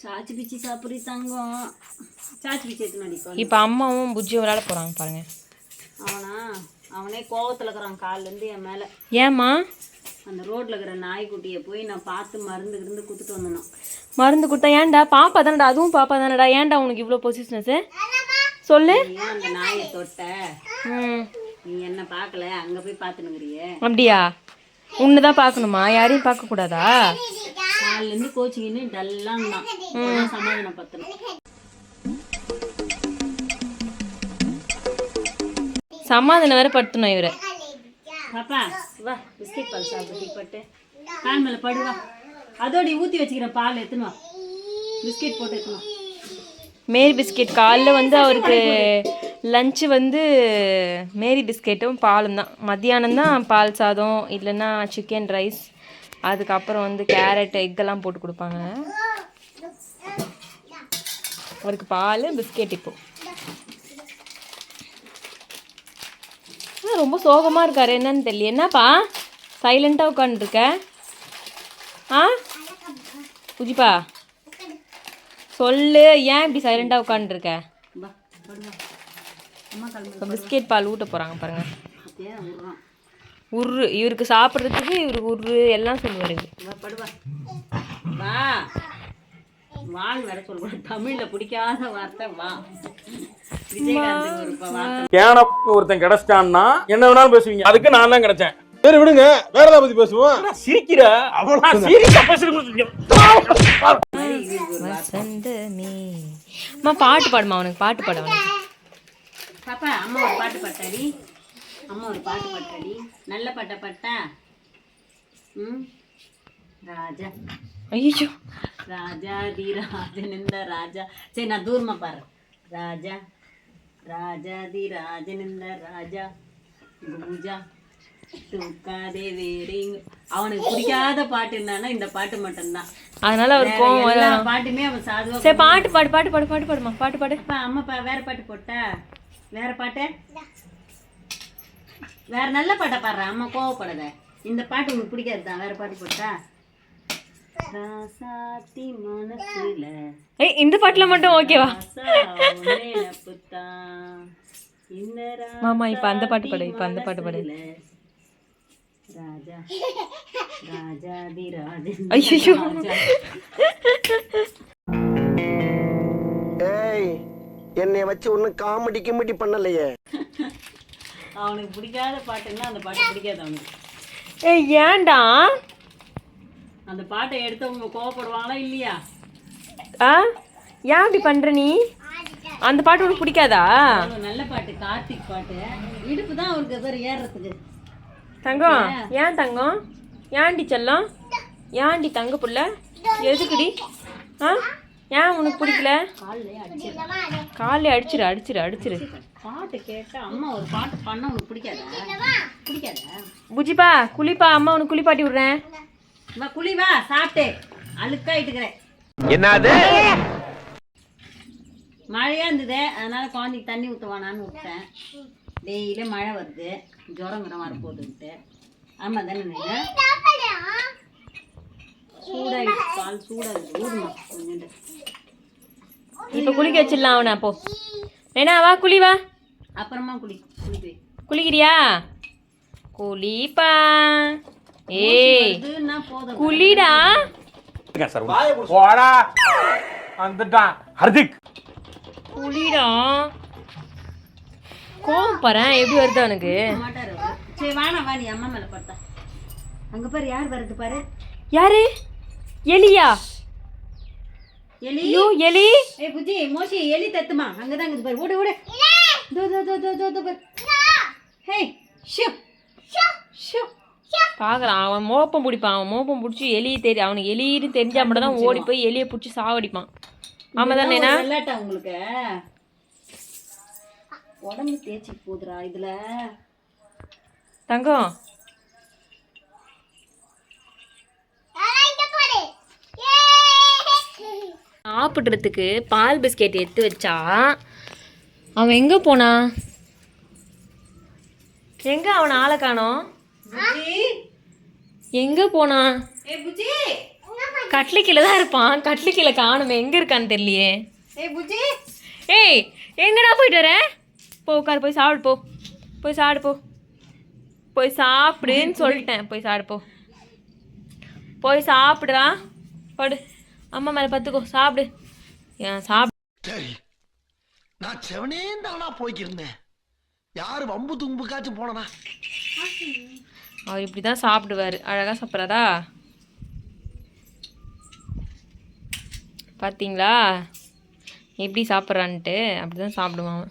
சாச்சி பிச்சி சாப்பிட்றி தங்கம். சாச்சி பிச்சி எடுத்து நடிப்பான் இப்போ அம்மாவும் புஜ்ஜியும் விளையாட போகிறாங்க பாருங்க. அவனா? அவனே கோவத்தில் இருக்கிறான் கால்லேருந்து என் மேலே. ஏம்மா? அந்த ரோட்டில் இருக்கிற நாய்க்குட்டியை போய் நான் பார்த்து மருந்து கிருந்து கொடுத்துட்டு வந்தேன் மருந்து கொடுத்தா ஏன்டா? பாப்பா தானடா அதுவும் பாப்பா தானடா. ஏன்டா உனக்கு இவ்வளோ பொசிஷனஸ் சொல்லு. ஏன் அந்த நாயை தொட்ட? ம். நீ என்ன பார்க்கல? அங்கே போய் பார்த்துனுங்கிறியே அப்படியா? உன்னை தான் பார்க்கணுமா? யாரையும் பார்க்கக்கூடாதா காலிலேருந்து கோச்சிக்கின்னு டல்லான் தான் சமாதானம் பத்தணும். சமாதானம் வேற படுத்தணும் இவரை. பாப்பா வா பிஸ்கெட் பால் சாப்பிட்டு பட்டு. கால் மேலே படு வா. அதோடி ஊற்றி வச்சுக்கிறேன் பால் எத்துன்னு வா. பிஸ்கெட் போட்டு எத்துன்னு வா. மேரி பிஸ்கெட் காலைல வந்து அவருக்கு லஞ்சு வந்து மேரி பிஸ்கெட்டும் பாலும் தான். மத்தியானம் தான் பால் சாதம் இல்லைன்னா சிக்கன் ரைஸ். அதுக்கப்புறம் வந்து கேரட் எக்கெல்லாம் போட்டு கொடுப்பாங்க. அவருக்கு பால் பிஸ்கெட் இப்போ. ரொம்ப சோகமாக இருக்காரு. என்னன்னு தெரியல. என்னப்பா? சைலண்ட்டாக உட்காந்துருக்க ஆ? புஜிப்பா சொல்லு. ஏன் இப்படி சைலண்டாக உட்காந்துருக்க பிஸ்கெட் பால் ஊட்ட போகிறாங்க பாருங்க. அப்படியே விட்றான் உரு இவருக்கு சாப்பிட்றதுக்கு இவருக்கு உரு எல்லாம் சொல்லுவார் வா படு வா. வா. வான்னு வேற சொல்லக்கூடாது தமிழில் பிடிக்காத வார்த்தை வா. விஜயகாந்த் ஒரு ப- வார்த்தை. கேன ஒருத்தன் கிடைச்சிட்டான்னா என்ன வேணாலும் பேசுவீங்க. அதுக்கு நான் தான் கிடைச்சேன். சரி விடுங்க. வேற ஏதாவது பத்தி பேசுவோம்? சிரிக்கிற? அம்மா பாட்டு பாடுமா அவனுக்கு? பாட்டு பாடு பாப்பா அம்மா ஒரு பாட்டு பாட்டாடி. அம்மா ஒரு பாட்டு பாட்டாடி நல்ல பாட்டை பாட்டா? ம்? ராஜா. ஐயோ ராஜாதி ராஜனிந்த ராஜா சரி நான் தூரமா பாரு ராஜா ராஜாதி ராஜனிந்த ராஜா பூஜா தூக்காதே வேறேங்க அவனுக்கு பிடிக்காத பாட்டு என்னன்னா இந்த பாட்டு மட்டும்தான். அதனால அவர் கோவம். பாட்டுமே அவன் சாதுவா சரி பாட்டு பாடு பாட்டு பாடு பாட்டு பாடுமா. பாட்டு பாடு. அம்மா வேற பாட்டு போட்டா? வேற பாட்டு? வேற நல்ல பாட்டை பாடுற அம்மா கோவப்படாத இந்த பாட்டு உனக்கு பிடிக்காது தான் வேற பாட்டு போட்டா ராசாத்தி மனசுல ஏய் இந்த பாட்டில் மட்டும் ஓகேவா மாமா, இப்ப அந்த பாட்டு பாடு, இப்ப அந்த பாட்டு பாடு. ராஜா ராஜாதி ராஜன். ராஜா. ஏய் என்னைய வச்சு ஒன்னும் காமெடி கிமெடி பண்ணலையே அவனுக்கு பிடிக்காத பாட்டுன்னா அந்த பாட்டு பிடிக்காது அவனுக்கு. ஏய் ஏன்டா? அந்த பாட்டை எடுத்தவங்க கோவப்படுவாங்களா இல்லையா? ஆ? ஏன் இப்படி பண்ற நீ? அந்த பாட்டு உனக்கு பிடிக்காதா? நல்ல பாட்டு கார்த்திக் பாட்டு. இடுப்பு தான் அவருக்கு பேர் ஏறுறதுக்கு. தங்கம் ஏன்? தங்கம்? ஏன்டி செல்லம்? ஏன்டி தங்க புள்ள? எதுக்குடி? ஆ? ஏன் உனக்கு பிடிக்கல? காலைல அடிச்சிரு. அடிச்சிரு அடிச்சிரு பாட்டு கேட்டா அம்மா ஒரு பாட்டு பண்ண உனக்கு பிடிக்காதா? பிடிக்காதா? புஜிப்பா குளிப்பா அம்மா உனக்கு குளிப்பாட்டி விடுறேன். வா குழி வா சாப்பிட்டு. அழுக்காயிட்டுக்கிறேன் என்னது? மழையா இருந்தது. அதனால குழந்தைக்கு தண்ணி ஊற்றுவானான்னு விட்டேன். டெய்லியும் மழை வருது. ஜுரங்கிறம் வரப்போகுதுன்ட்டு ஆமாம் தானே நீங்கள் சூடாகிடுச்சு பால் சூடாகுது ஊறணும் கொஞ்சோண்டு இப்போ குளிக்க வச்சிடலாம் அவனை அப்போ வேணா வா குளி வா. அப்புறமா குடி குடிக்கு குளிக்கிறியா? குளிப்பா. ஏய் குளிடா. சார் போடா. வந்துட்டான். ஹர்திக். குளிடா. கோவம் பாரு எப்படி வருது அவனுக்கு. சரி வா நீ அம்மா மேல படுத்தா. அங்க பாரு யார் வருது பாரு. யாரு? எலியா? எலி? ஐயோ எலி. ஏய் புஜி மோஷி எலி தத்துமா அங்கதான் இருக்குது பாரு. ஓடு ஓடு. தோ தோ தோ தோ தோ தோ பாரு. ஹே ஷூ ஷூ பார்க்கலாம் அவன் மோப்பம் பிடிப்பான். அவன் மோப்பம் பிடிச்சி எலி தெரி அவனுக்கு எலின்னு தெரிஞ்சா மட்டும் தான் ஓடி போய் எலியை பிடிச்சி சாவடிப்பான். ஆமா தானேண்ணா விளையாட்டா உங்களுக்கு? உடம்பு தேய்ச்சி போகுதுடா இதுல. தங்கம். சாப்பிட்றதுக்கு பால் பிஸ்கெட் எடுத்து வச்சா அவன் எங்கே போனான் எங்கே அவன் ஆளை காணோம்? புஜி எங்கே போனான் ஏய் புஜி கட்லு கீழே தான் இருப்பான். கட்லு கீழே காணுமே எங்கே இருக்கான்னு தெரியலையே. ஏய் புஜி ஏய் எங்கடா போயிட்டு வர? போ உட்காரு போய் சாப்பிடு போ. போய் சாப்பிடு போ. போய் சாப்பிடுன்னு சொல்லிட்டேன். போய் சாப்பிடு போ. போய் சாப்பிடுடா. படு. அம்மா மேலே பார்த்துக்கோ சாப்பிடு. ஏன் சாப்பிடு. நான் செவனே தானா போய்க்கிருந்தேன். யாரு வம்பு தும்புக்காச்சும் போனனா? அவர் இப்படி தான் சாப்பிடுவார். அழகாக சாப்பிட்றதா பார்த்தீங்களா எப்படி சாப்பிட்றான்ட்டு? அப்படி தான் சாப்பிடுவான்